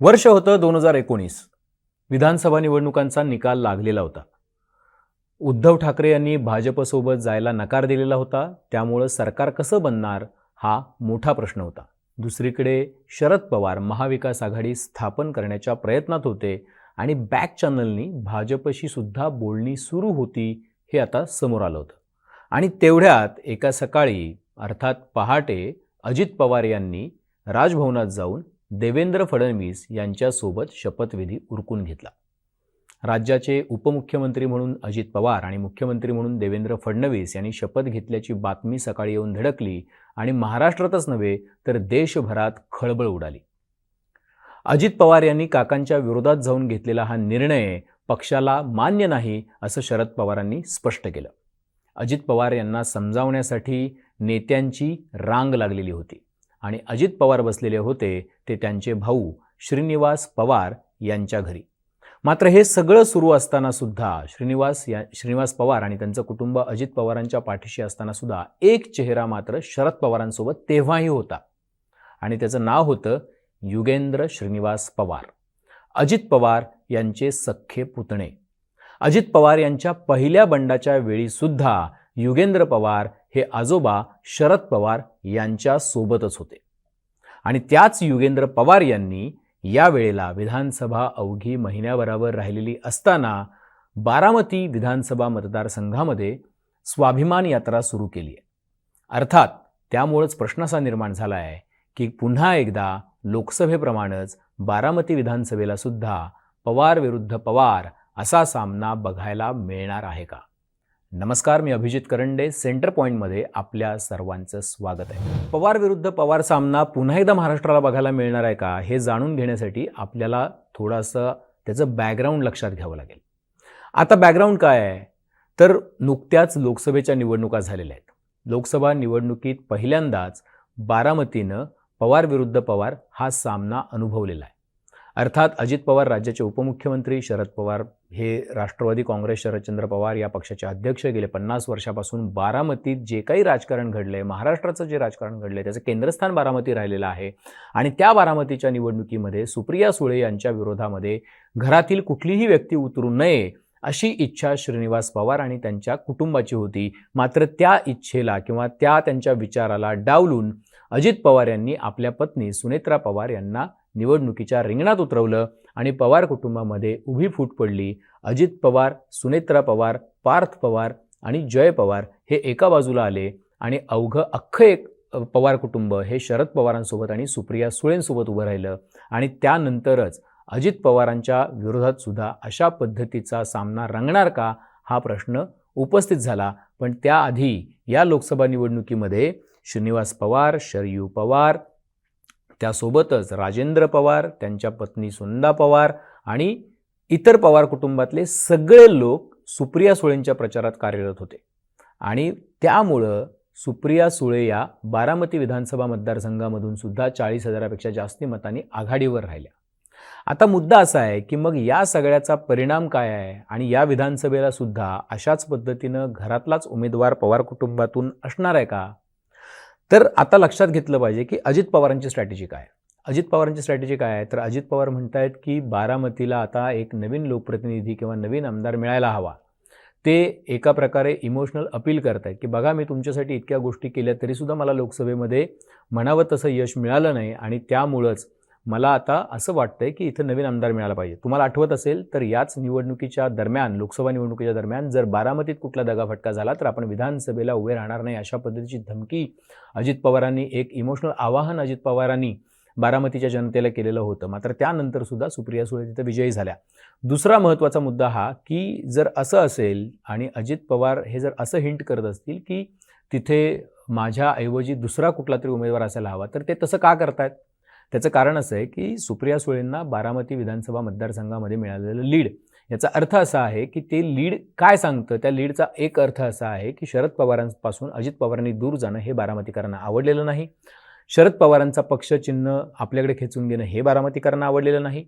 वर्ष होतं दोन हजार एकोणीस. विधानसभा निवडणुकांचा निकाल लागलेला होता. उद्धव ठाकरे यांनी भाजपसोबत जायला नकार दिलेला होता. त्यामुळं सरकार कसं बनणार हा मोठा प्रश्न होता. दुसरीकडे शरद पवार महाविकास आघाडी स्थापन करण्याच्या प्रयत्नात होते आणि बॅक चॅनलनी भाजपशी सुद्धा बोलणी सुरू होती हे आता समोर आलं होतं. आणि तेवढ्यात एका सकाळी अर्थात पहाटे अजित पवार यांनी राजभवनात जाऊन देवेंद्र फडणवीस यांच्यासोबत शपथविधी उरकून घेतला. राज्याचे उपमुख्यमंत्री म्हणून अजित पवार आणि मुख्यमंत्री म्हणून देवेंद्र फडणवीस यांनी शपथ घेतल्याची बातमी सकाळी येऊन धडकली आणि महाराष्ट्रातच नव्हे तर देशभरात खळबळ उडाली. अजित पवार यांनी काकांच्या विरोधात जाऊन घेतलेला हा निर्णय पक्षाला मान्य नाही असं शरद पवारांनी स्पष्ट केलं. अजित पवार यांना समजावण्यासाठी नेत्यांची रांग लागलेली होती. आणि अजित पवार बसलेले होते ते त्यांचे भाऊ श्रीनिवास पवार यांच्या घरी. मात्र हे सगळं सुरू असताना सुद्धा श्रीनिवास या श्रीनिवास पवार आणि त्यांचं कुटुंब अजित पवारांच्या पाठीशी असताना सुद्धा एक चेहरा मात्र शरद पवारांसोबत तेव्हाही होता. आणि त्याचं नाव होतं युगेंद्र श्रीनिवास पवार. अजित पवार यांचे सख्खे पुतणे. अजित पवार यांच्या पहिल्या बंडाच्या वेळीसुद्धा युगेंद्र पवार हे आजोबा शरद पवार यांच्या सोबतच होते. आणि त्याच युगेंद्र पवार यांनी या वेळेला विधानसभा अवघी महिन्याभरावर राहिलेली असताना बारामती विधानसभा मतदारसंघामध्ये स्वाभिमान यात्रा सुरू केली आहे. अर्थात त्यामुळंच प्रश्न असा निर्माण झाला आहे की पुन्हा एकदा लोकसभेप्रमाणेच बारामती विधानसभेला सुद्धा पवार विरुद्ध पवार असा सामना बघायला मिळणार आहे का? नमस्कार मी अभिजित करंडे सेंटर पॉईंटमध्ये आपल्या सर्वांचं स्वागत आहे. पवार विरुद्ध पवार सामना पुन्हा एकदा महाराष्ट्राला बघायला मिळणार आहे का हे जाणून घेण्यासाठी आपल्याला थोडंसं त्याचं बॅकग्राऊंड लक्षात घ्यावं लागेल. आता बॅकग्राऊंड काय आहे? तर नुकत्याच लोकसभेच्या निवडणुका झालेल्या आहेत. लोकसभा निवडणुकीत पहिल्यांदाच बारामतीनं पवार विरुद्ध पवार हा सामना अनुभवलेला आहे. अर्थात अजित पवार राज्याचे उपमुख्यमंत्री शरद पवार हे राष्ट्रवादी काँग्रेस शरदचंद्र पवार या पक्षाचे अध्यक्ष गेले पन्नास वर्षापासून बारामतीत जे काही राजकारण घडलंय महाराष्ट्राचं जे राजकारण घडलंय त्याचं केंद्रस्थान बारामती राहिलेलं आहे. आणि त्या बारामतीच्या निवडणुकीमध्ये सुप्रिया सुळे यांच्या विरोधामध्ये घरातील कुठलीही व्यक्ती उतरू नये अशी इच्छा श्रीनिवास पवार आणि त्यांच्या कुटुंबाची होती. मात्र त्या इच्छेला किंवा त्या त्यांच्या विचाराला डावलून अजित पवार यांनी आपल्या पत्नी सुनेत्रा पवार यांना निवडणुकीच्या रिंगणात उतरवलं. आणि पवार कुटुंबामध्ये उभी फूट पडली. अजित पवार सुनेत्रा पवार पार्थ पवार आणि जय पवार हे एका बाजूला आले आणि अवघं अख्खं एक पवार कुटुंब हे शरद पवारांसोबत आणि सुप्रिया सुळेंसोबत उभं राहिलं. आणि त्यानंतरच अजित पवारांच्या विरोधात सुद्धा अशा पद्धतीचा सामना रंगणार का हा प्रश्न उपस्थित झाला. पण त्याआधी या लोकसभा निवडणुकीमध्ये श्रीनिवास पवार शरयू पवार त्यासोबतच राजेंद्र पवार त्यांच्या पत्नी सुंदा पवार आणि इतर पवार कुटुंबातले सगळे लोक सुप्रिया सुळेंच्या प्रचारात कार्यरत होते. आणि त्यामुळं सुप्रिया सुळे या बारामती विधानसभा मतदारसंघामधून सुद्धा चाळीस हजारापेक्षा जास्ती मतांनी आघाडीवर राहिल्या. आता मुद्दा असा आहे की मग या सगळ्याचा परिणाम काय आहे? आणि या विधानसभेला सुद्धा अशाच पद्धतीनं घरातलाच उमेदवार पवार कुटुंबातून असणार आहे का? तर आता लक्षात घेतलं पाहिजे की अजित पवारांची स्ट्रॅटेजी काय अजित पवारांची स्ट्रॅटेजी काय आहे? तर अजित पवार म्हणत आहेत की बारामतीला आता एक नवीन लोकप्रतिनिधी किंवा नवीन आमदार मिळायला हवा. ते एका प्रकारे इमोशनल अपील करत आहेत की बघा मी तुमच्यासाठी इतक्या गोष्टी केल्या तरीसुद्धा मला लोकसभेमध्ये म्हणावं तसं यश मिळालं नाही आणि त्यामुळंच मला आता असं वाटतंय की इथं नवीन आमदार मिळाला पाहिजे. तुम्हाला आठवत असेल तर याच निवडणुकीच्या दरम्यान लोकसभा निवडणुकीच्या दरम्यान जर बारामतीत कुठला दगाफटका झाला तर आपण विधानसभेला उभे राहणार नाही अशा पद्धतीची धमकी अजित पवारांनी एक इमोशनल आवाहन अजित पवारांनी बारामतीच्या जनतेला केलेलं होतं. मात्र त्यानंतर सुद्धा सुप्रिया सुळे तिथं विजयी झाल्या. दुसरा महत्त्वाचा मुद्दा हा की जर असं असेल आणि अजित पवार हे जर असं हिंट करत असतील की तिथे माझ्याऐवजी दुसरा कुठला तरी उमेदवार असायला हवा तर ते तसं का करतायत? त्याचं कारण असं आहे की सुप्रिया सुळेंना बारामती विधानसभा मतदारसंघामध्ये मिळालेलं लीड याचा अर्थ असा आहे की ते लीड काय सांगतं? त्या लीडचा एक अर्थ असा आहे की शरद पवारांपासून अजित पवारांनी दूर जाणं हे बारामतीकरांना आवडलेलं नाही. शरद पवारांचा पक्ष चिन्ह आपल्याकडे खेचून घेणं हे बारामतीकरांना आवडलेलं नाही.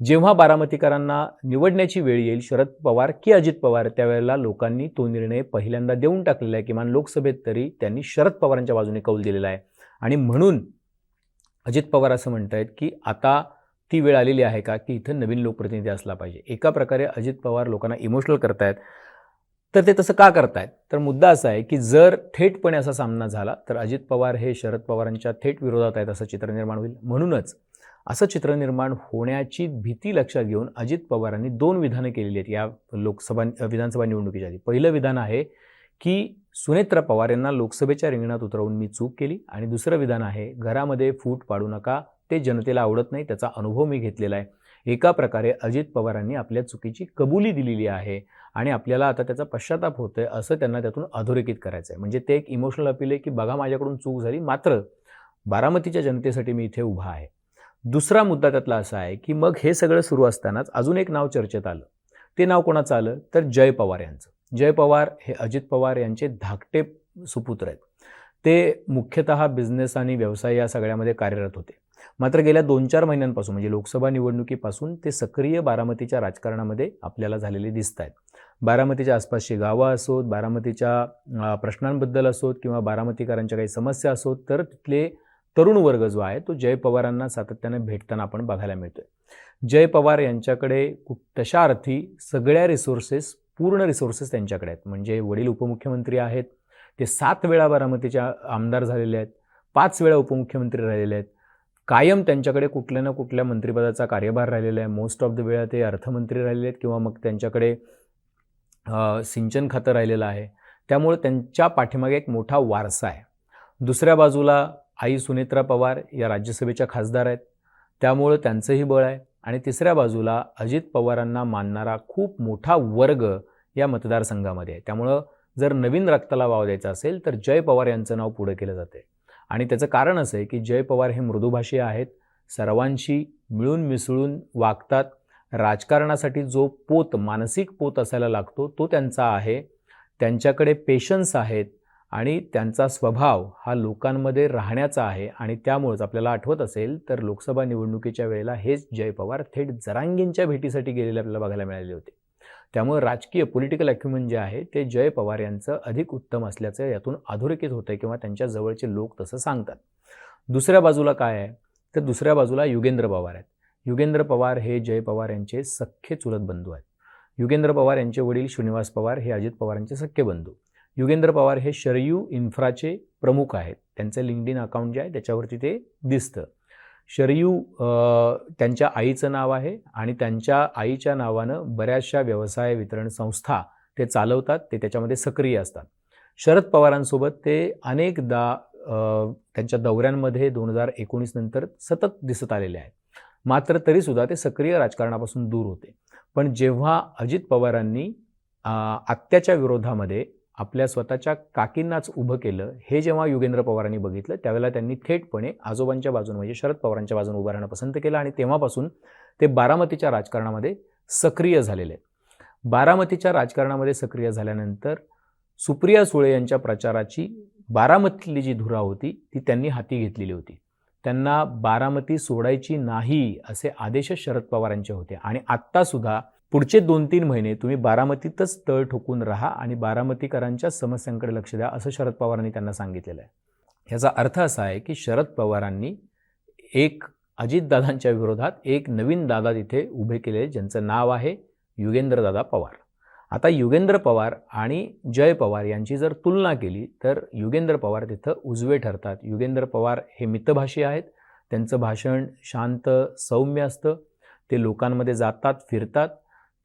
जेव्हा बारामतीकरांना निवडण्याची वेळ येईल शरद पवार की अजित पवार त्यावेळेला लोकांनी तो निर्णय पहिल्यांदा देऊन टाकलेला आहे किमान लोकसभेत तरी त्यांनी शरद पवारांच्या बाजूने कौल दिलेला आहे. आणि म्हणून अजित पवार असं म्हणत आहेत की आता ती वेळ आलेली आहे का की इथं नवीन लोकप्रतिनिधी असला पाहिजे. एका प्रकारे अजित पवार लोकांना इमोशनल करतायत. तर ते तसं का करतायत? तर मुद्दा असा आहे की जर थेटपणे असा सामना झाला तर अजित पवार हे शरद पवारांच्या थेट विरोधात आहेत असं चित्र निर्माण होईल. म्हणूनच असं चित्र निर्माण होण्याची भीती लक्षात घेऊन अजित पवारांनी दोन विधानं केलेली आहेत या लोकसभा विधानसभा निवडणुकीच्या आधी. पहिलं विधान आहे की सुनेत्रा पवार यांना लोकसभेच्या रिंगणात उतरवून मी चूक केली आणि दुसरं विधान आहे घरामध्ये फूट पाडू नका ते जनतेला आवडत नाही त्याचा अनुभव मी घेतलेला आहे. एका प्रकारे अजित पवारांनी आपल्या चुकीची कबुली दिलेली आहे आणि आपल्याला आता त्याचा पश्चाताप होतोय असं त्यांना त्यातून अधोरेखित करायचं आहे म्हणजे ते एक इमोशनल अपील आहे की बघा माझ्याकडून चूक झाली मात्र बारामतीच्या जनतेसाठी मी इथे उभा आहे. दुसरा मुद्दा त्यातला असा आहे की मग हे सगळं सुरू असतानाच अजून एक नाव चर्चेत आलं. ते नाव कोणाचं आलं? तर जय पवार यांचं. जय पवार हे अजित पवार यांचे धाकटे सुपुत्र आहेत. ते मुख्यतः बिझनेस आणि व्यवसाय या सगळ्यामध्ये कार्यरत होते. मात्र गेल्या दोन चार महिन्यांपासून म्हणजे लोकसभा निवडणुकीपासून ते सक्रिय बारामतीच्या राजकारणामध्ये आपल्याला झालेले दिसत आहेत. बारामतीच्या आसपासची गावं असोत बारामतीच्या प्रश्नांबद्दल असोत किंवा बारामतीकरांच्या काही समस्या असोत तर तिथले तरुण वर्ग जो आहे तो जय पवारांना सातत्याने भेटताना आपण बघायला मिळतोय. जय पवार यांच्याकडे तशा अर्थी सगळ्या रिसोर्सेस पूर्ण रिसोर्सेस त्यांच्याकडे आहेत. म्हणजे वडील उपमुख्यमंत्री आहेत ते सात वेळा बारामतीच्या आमदार झालेले आहेत पाच वेळा उपमुख्यमंत्री राहिलेले आहेत. कायम त्यांच्याकडे कुठल्या ना कुठल्या मंत्रिपदाचा कार्यभार राहिलेला आहे. मोस्ट ऑफ द वेळा ते अर्थमंत्री राहिलेले आहेत किंवा मग त्यांच्याकडे सिंचन खातं राहिलेलं आहे. त्यामुळे त्यांच्या पाठीमागे एक मोठा वारसा आहे. दुसऱ्या बाजूला आई सुनेत्रा पवार या राज्यसभेच्या खासदार आहेत. त्यामुळं त्यांचंही बळ आहे. आणि तिसऱ्या बाजूला अजित पवारांना मानणारा खूप मोठा वर्ग या मतदारसंघामध्ये आहे. त्यामुळं जर नवीन रक्ताला वाव द्यायचा असेल तर जय पवार यांचं नाव पुढे केलं जाते आणि त्याचं कारण असं आहे की जय पवार हे मृदुभाषी आहेत सर्वांशी मिळून मिसळून वागतात. राजकारणासाठी जो पोत मानसिक पोत असायला लागतो तो त्यांचा आहे. त्यांच्याकडे पेशन्स आहेत. आणि त्यांचा स्वभाव हा लोकांमध्ये राहण्याचा आहे आणि त्यामुळेच आपल्याला आठवत असेल तर लोकसभा निवडणुकीच्या वेळेला हेच जय पवार थेट जरांगींच्या भेटीसाठी गेलेले आपल्याला बघायला मिळाले होते. त्यामुळे राजकीय पॉलिटिकल अक्युमेंट जे आहे ते जय पवार यांचं अधिक उत्तम असल्याचं यातून अधोरेखित होतं किंवा त्यांच्या जवळचे लोक तसं सांगतात. दुसऱ्या बाजूला काय आहे? तर दुसऱ्या बाजूला युगेंद्र पवार आहेत. युगेंद्र पवार हे जय पवार यांचे सख्खे चुलत बंधू आहेत. युगेंद्र पवार यांचे वडील श्रीनिवास पवार हे अजित पवारांचे सख्खे बंधू. युगेंद्र पवार हे शरयू इन्फ्राचे प्रमुख आहेत. त्यांचं लिंकडिन अकाउंट जे आहे त्याच्यावरती ते दिसतं. शरयू त्यांच्या आईचं नाव आहे आणि त्यांच्या आईच्या नावानं बऱ्याचशा व्यवसाय वितरण संस्था ते चालवतात. ते त्याच्यामध्ये सक्रिय असतात. शरद पवारांसोबत ते अनेकदा त्यांच्या दौऱ्यांमध्ये दोन हजार एकोणीस नंतर सतत दिसत आलेले आहेत. मात्र तरीसुद्धा ते सक्रिय राजकारणापासून दूर होते. पण जेव्हा अजित पवारांनी आत्याच्या विरोधामध्ये आपल्या स्वतःच्या काकींनाच उभं केलं हे जेव्हा युगेंद्र पवारांनी बघितलं त्यावेळेला त्यांनी थेटपणे आजोबांच्या बाजूने म्हणजे शरद पवारांच्या बाजून उभं राहणं पसंत केलं आणि तेव्हापासून ते बारामतीच्या राजकारणामध्ये सक्रिय झालेले आहेत. बारामतीच्या राजकारणामध्ये सक्रिय झाल्यानंतर सुप्रिया सुळे यांच्या प्रचाराची बारामतीतली जी धुरा होती ती त्यांनी हाती घेतलेली होती. त्यांना बारामती सोडायची नाही असे आदेश शरद पवारांचे होते आणि आत्तासुद्धा पुढचे दोन तीन महिने तुम्ही बारामतीतच तळ ठोकून राहा आणि बारामतीकरांच्या समस्यांकडे लक्ष द्या असं शरद पवारांनी त्यांना सांगितलेलं आहे. ह्याचा अर्थ असा आहे की शरद पवारांनी एक अजितदादांच्या विरोधात एक नवीन दादा तिथे उभे केले ज्यांचं नाव आहे युगेंद्रदादा पवार. आता युगेंद्र पवार आणि जय पवार यांची जर तुलना केली तर युगेंद्र पवार तिथं उजवे ठरतात. युगेंद्र पवार हे मितभाषी आहेत त्यांचं भाषण शांत सौम्य असतं. ते लोकांमध्ये जातात फिरतात.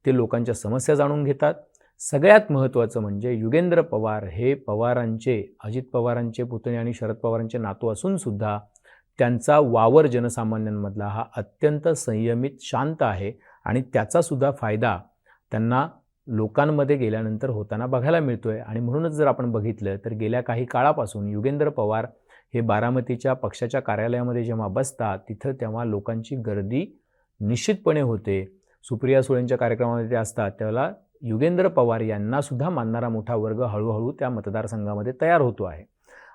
ते लोकांच्या समस्या जाणून घेतात. सगळ्यात महत्त्वाचं म्हणजे युगेंद्र पवार हे पवारांचे अजित पवारांचे पुतणे आणि शरद पवारांचे नातू असूनसुद्धा त्यांचा वावर जनसामान्यांमधला हा अत्यंत संयमित शांत आहे आणि त्याचासुद्धा फायदा त्यांना लोकांमध्ये गेल्यानंतर होताना बघायला मिळतो आहे आणि म्हणूनच जर आपण बघितलं तर गेल्या काही काळापासून युगेंद्र पवार हे बारामतीच्या पक्षाच्या कार्यालयामध्ये जेव्हा बसतात तिथं तेव्हा लोकांची गर्दी निश्चितपणे होते. सुप्रिया सुळेंच्या कार्यक्रमामध्ये ते असतात. त्यावेळेला युगेंद्र पवार यांनासुद्धा मानणारा मोठा वर्ग हळूहळू त्या मतदारसंघामध्ये तयार होतो आहे.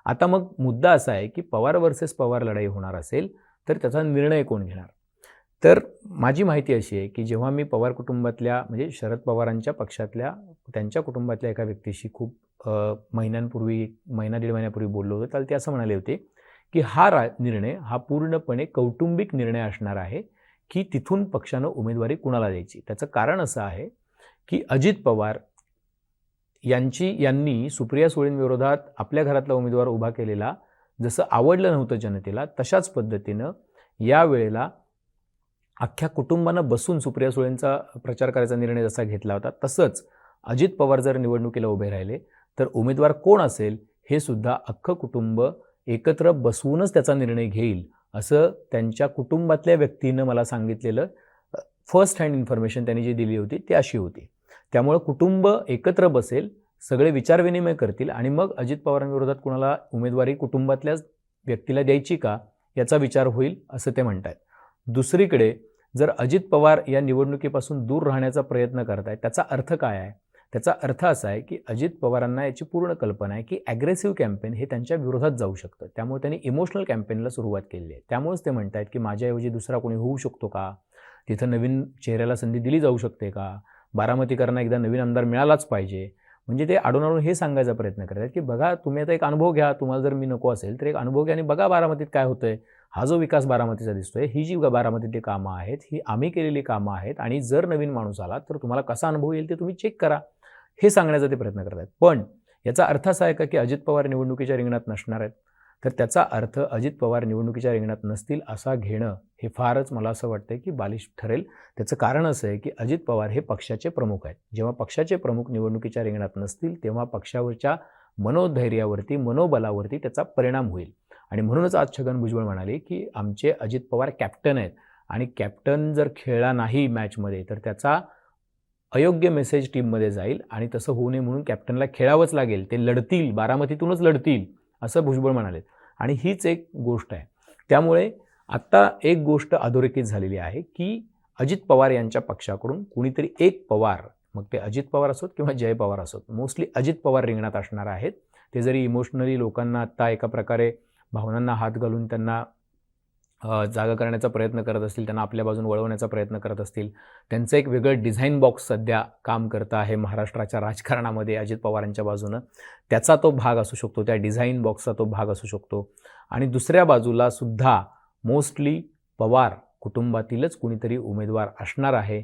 आता मग मुद्दा असा आहे की पवार वर्सेस पवार लढाई होणार असेल तर त्याचा निर्णय कोण घेणार? तर माझी माहिती अशी आहे की जेव्हा मी पवार कुटुंबातल्या म्हणजे शरद पवारांच्या पक्षातल्या त्यांच्या कुटुंबातल्या एका व्यक्तीशी खूप महिन्यांपूर्वी महिना दीड महिन्यापूर्वी बोललो होतो त्याला ते असं म्हणाले होते की हा रा निर्णय हा पूर्णपणे कौटुंबिक निर्णय असणार आहे. की तिथून पक्षानं उमेदवारी कुणाला द्यायची? त्याचं कारण असं आहे की अजित पवार यांची यांनी सुप्रिया सुळेंविरोधात आपल्या घरातला उमेदवार उभा केलेला जसं आवडलं नव्हतं जनतेला तशाच पद्धतीनं यावेळेला अख्ख्या कुटुंबानं बसून सुप्रिया सुळेंचा प्रचार करायचा निर्णय जसा घेतला होता तसंच अजित पवार जर निवडणुकीला उभे राहिले तर उमेदवार कोण असेल हे सुद्धा अख्खं कुटुंब एकत्र बसवूनच त्याचा निर्णय घेईल. असं त्यांच्या कुटुंबातल्या व्यक्तीनं मला सांगितलेलं फर्स्ट हँड इन्फॉर्मेशन त्यांनी जी दिली होती ती अशी होती. त्यामुळं कुटुंब एकत्र बसेल सगळे विचारविनिमय करतील आणि मग अजित पवारांविरोधात कुणाला उमेदवारी कुटुंबातल्याच व्यक्तीला द्यायची का याचा विचार होईल असं ते म्हणत आहेत दुसरीकडे जर अजित पवार या निवडणुकीपासून दूर राहण्याचा प्रयत्न करत आहेत त्याचा अर्थ काय आहे? त्याचा अर्थ असा आहे की अजित पवारांना याची पूर्ण कल्पना आहे की ॲग्रेसिव्ह कॅम्पेन हे त्यांच्या विरोधात जाऊ शकतं. त्यामुळे त्यांनी इमोशनल कॅम्पेनला सुरुवात केली आहे. त्यामुळेच ते म्हणत आहेत की माझ्याऐवजी दुसरा कोणी होऊ शकतो का? तिथं नवीन चेहऱ्याला संधी दिली जाऊ शकते का? बारामतीकरांना एकदा नवीन आमदार मिळालाच पाहिजे. म्हणजे ते आडून आडून हे सांगायचा प्रयत्न करत आहेत की बघा तुम्ही आता एक अनुभव घ्या. तुम्हाला जर मी नको असेल तर एक अनुभव घ्या आणि बघा बारामतीत काय होतंय. हा जो विकास बारामतीचा दिसतोय ही जी बारामतीतली कामं आहेत ही आम्ही केलेली कामं आहेत आणि जर नवीन माणूस आला तर तुम्हाला कसा अनुभव येईल ते तुम्ही चेक करा. हे सांगण्याचा ते प्रयत्न करत आहेत पण याचा अर्थ असा आहे का की अजित पवार निवडणुकीच्या रिंगणात नसणार आहेत? तर त्याचा अर्थ अजित पवार निवडणुकीच्या रिंगणात नसतील असा घेणं हे फारच मला असं वाटतं की बालिश ठरेल. त्याचं कारण असं आहे की अजित पवार हे पक्षाचे प्रमुख आहेत. जेव्हा पक्षाचे प्रमुख निवडणुकीच्या रिंगणात नसतील तेव्हा पक्षावरच्या मनोधैर्यावरती मनोबलावरती त्याचा परिणाम होईल. आणि म्हणूनच आज छगन भुजबळ म्हणाले की आमचे अजित पवार कॅप्टन आहेत. आणि कॅप्टन जर खेळला नाही मॅचमध्ये तर त्याचा अयोग्य मेसेज टीममध्ये जाईल आणि तसं होऊ नये म्हणून कॅप्टनला खेळावंच लागेल. ते लढतील बारामतीतूनच लढतील असं भुजबळ म्हणाले. आणि हीच एक गोष्ट आहे. त्यामुळे आत्ता एक गोष्ट अधोरेखित झालेली आहे की अजित पवार यांच्या पक्षाकडून कुणीतरी एक पवार मग ते अजित पवार असोत किंवा जय पवार असोत मोस्टली अजित पवार रिंगणात असणार आहेत. ते जरी इमोशनली लोकांना आत्ता एका प्रकारे भावनांना हात घालून त्यांना जागा करण्याचा प्रयत्न करत असतील त्यांना आपल्या बाजून वळवण्याचा प्रयत्न करत असतील त्यांचं एक वेगळं डिझाईन बॉक्स सध्या काम करतं आहे महाराष्ट्राच्या राजकारणामध्ये अजित पवारांच्या बाजूनं. त्याचा तो भाग असू शकतो त्या डिझाईन बॉक्सचा तो भाग असू शकतो. आणि दुसऱ्या बाजूला सुद्धा मोस्टली पवार कुटुंबातीलच कुणीतरी उमेदवार असणार आहे.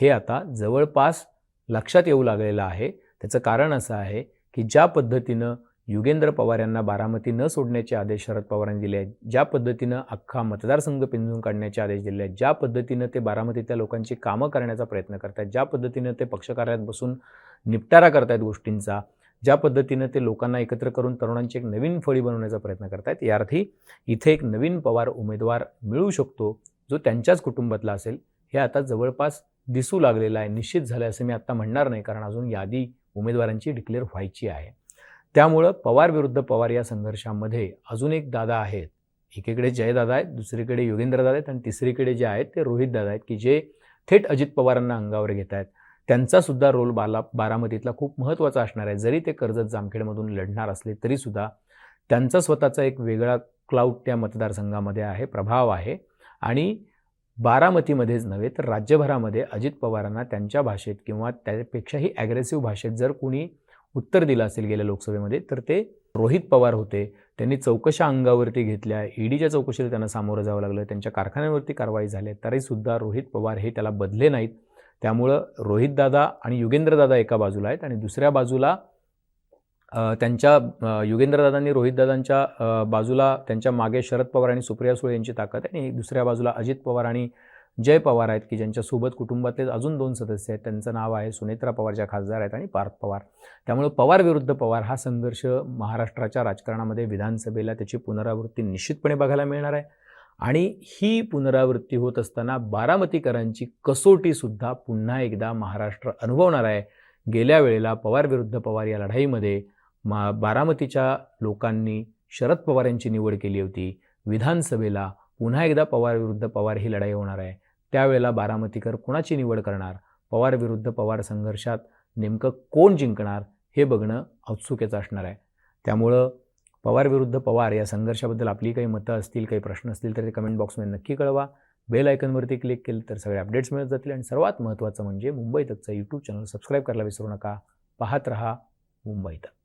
हे आता जवळपास लक्षात येऊ लागलेलं आहे. त्याचं कारण असं आहे की ज्या पद्धतीनं युगेंद्र पवार यांना बारामती न सोडण्याचे आदेश शरद पवारांनी दिले आहेत. ज्या पद्धतीनं अख्खा मतदारसंघ पिंजून काढण्याचे आदेश दिले आहेत ज्या पद्धतीनं ते बारामतीतल्या लोकांची कामं करण्याचा प्रयत्न करत आहेत ज्या पद्धतीनं ते पक्षकार्यात बसून निपटारा करतायत गोष्टींचा ज्या पद्धतीनं ते लोकांना एकत्र करून तरुणांची एक नवीन फळी बनवण्याचा प्रयत्न करतायत यार्थी इथे एक नवीन पवार उमेदवार मिळू शकतो जो त्यांच्याच कुटुंबातला असेल हे आता जवळपास दिसू लागलेलं आहे निश्चित झालं असं मी आत्ता म्हणणार नाही कारण अजून यादी उमेदवारांची डिक्लेअर व्हायची आहे. त्यामुळं पवार विरुद्ध पवार या संघर्षामध्ये अजून एक दादा आहेत. एकीकडे जयदादा आहेत दुसरीकडे योगेंद्रदादा आहेत आणि तिसरीकडे जे आहेत ते रोहित दादा आहेत की जे थेट अजित पवारांना अंगावर घेत आहेत. त्यांचासुद्धा रोल बाला बारामतीतला खूप महत्त्वाचा असणार आहे. जरी ते कर्जत जामखेडमधून लढणार असले तरीसुद्धा त्यांचा स्वतःचा एक वेगळा क्लाउड त्या मतदारसंघामध्ये आहे प्रभाव आहे. आणि बारामतीमध्येच नव्हे तर राज्यभरामध्ये अजित पवारांना त्यांच्या भाषेत किंवा त्यापेक्षाही ॲग्रेसिव्ह भाषेत जर कुणी उत्तर दिलं असेल गेल्या लोकसभेमध्ये तर ते रोहित पवार होते. त्यांनी चौकशा अंगावरती घेतल्या. ईडीच्या चौकशीला त्यांना सामोरं जावं लागलं. त्यांच्या कारखान्यांवरती कारवाई झाली तरीसुद्धा रोहित पवार हे त्याला बदले नाहीत. त्यामुळं रोहितदादा आणि युगेंद्रदादा एका बाजूला आहेत आणि दुसऱ्या बाजूला त्यांच्या युगेंद्रदादांनी रोहितदादांच्या बाजूला त्यांच्या मागे शरद पवार आणि सुप्रिया सुळे यांची ताकद आहे आणि दुसऱ्या बाजूला अजित पवार आणि जय पवार आहेत की ज्यांच्यासोबत कुटुंबातले अजून दोन सदस्य आहेत. त्यांचं नाव आहे सुनेत्रा पवार ज्या खासदार आहेत आणि पार्थ पवार. त्यामुळे पवार विरुद्ध पवार हा संघर्ष महाराष्ट्राच्या राजकारणामध्ये विधानसभेला त्याची पुनरावृत्ती निश्चितपणे बघायला मिळणार आहे. आणि ही पुनरावृत्ती होत असताना बारामतीकरांची कसोटीसुद्धा पुन्हा एकदा महाराष्ट्र अनुभवणार आहे. गेल्या वेळेला पवार विरुद्ध पवार या लढाईमध्ये मा बारामतीच्या लोकांनी शरद पवार यांची निवड केली होती. विधानसभेला पुन्हा एकदा पवार विरुद्ध पवार ही लढाई होणार आहे. त्यावेळेला बारामतीकर कुणाची निवड करणार? पवार विरुद्ध पवार संघर्षात नेमकं कोण जिंकणार? हे बघणं औत्सुक्याचं असणार आहे. त्यामुळं पवार विरुद्ध पवार या संघर्षाबद्दल आपली काही मतं असतील काही प्रश्न असतील तर ते कमेंट बॉक्समध्ये नक्की कळवा. बेल आयकनवरती क्लिक केलं तर सगळे अपडेट्स मिळत जातील. आणि सर्वात महत्त्वाचं म्हणजे मुंबई तकचं यूट्यूब चॅनल सबस्क्राईब करायला विसरू नका. पाहत रहा मुंबई तक